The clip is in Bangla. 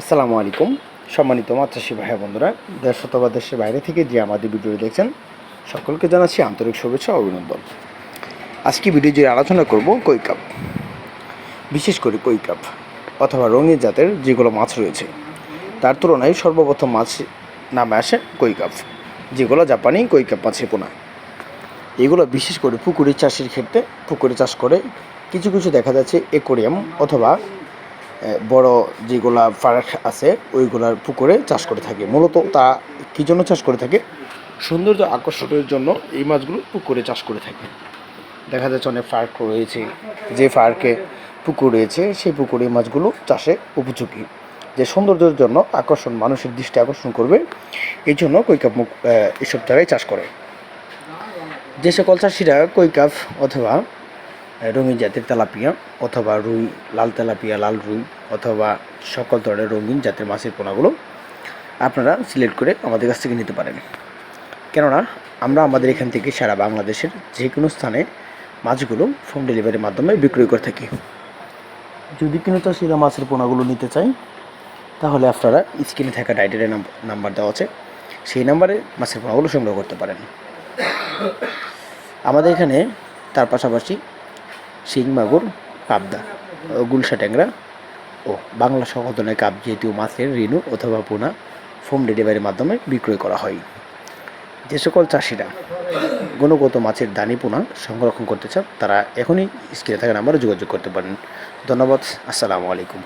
আসসালামু আলাইকুম। সম্মানিত মাতৃশ্রী ভাই বন্ধুরা দেশ অথবা দেশের বাইরে থেকে যে আমাদের ভিডিও দেখছেন, সকলকে জানাচ্ছি আন্তরিক শুভেচ্ছা অভিনন্দন। আজকে ভিডিও যে আলোচনা করব কই কাপ বিশেষ করে কই কাপ অথবা রঙিন জাতের যেগুলো মাছ রয়েছে। তার তুলনায় সর্বপ্রথম মাছ নামে আসে কই কাপ যেগুলো জাপানি কই কাপ মাছের পোনা। এগুলো বিশেষ করে পুকুরি চাষের ক্ষেত্রে পুকুরে চাষ করে কিছু কিছু দেখা যাচ্ছে একুরিয়াম অথবা বড় যেগুলা পার্ক আছে, ওইগুলার পুকুরে চাষ করে থাকে। মূলত তা কী জন্য চাষ করে থাকে? সৌন্দর্য আকর্ষণের জন্য এই মাছগুলো পুকুরে চাষ করে থাকে। দেখা যাচ্ছে অনেক পার্ক রয়েছে, যে ফার্কে পুকুর রয়েছে, সেই পুকুরে মাছগুলো চাষে উপযোগী। যে সৌন্দর্যের জন্য আকর্ষণ, মানুষের দৃষ্টি আকর্ষণ করবে, এই জন্য কৈকাপ মুখ এসব জায়গায় চাষ করে। যে সকল চাষিরা কৈকাপ অথবা রঙিন জাতের তেলাপিয়া অথবা রুই লাল তেলাপিয়া, লাল রুই অথবা সকল ধরনের রঙিন জাতের মাছের পোনাগুলো আপনারা সিলেক্ট করে আমাদের কাছ থেকে নিতে পারেন। কেননা আমরা আমাদের এখান থেকে সারা বাংলাদেশের যে কোনো স্থানে মাছগুলো হোম ডেলিভারির মাধ্যমে বিক্রয় করে থাকি। যদি কোনো চাষিরা মাছের পোনাগুলো নিতে চাই তাহলে আপনারা স্ক্রিনে থাকা ডাইটারের নাম্বার দেওয়া আছে। সেই নাম্বারে মাছের পোনাগুলো সংগ্রহ করতে পারেন। আমাদের এখানে তার পাশাপাশি শিং মাগুর পাবদা গুলশা ট্যাংরা ও বাংলা সংশোধনের কাপ যেহেতু মাছের রেণু অথবা পোনা ফোম ডেলিভারির মাধ্যমে বিক্রয় করা হয়। যে সকল চাষিরা গুণগত মাছের দানি পোনা সংরক্ষণ করতে চান, তারা এখনই স্ক্রিনে থাকা নাম্বারে যোগাযোগ করতে পারেন। ধন্যবাদ, আসসালামু আলাইকুম।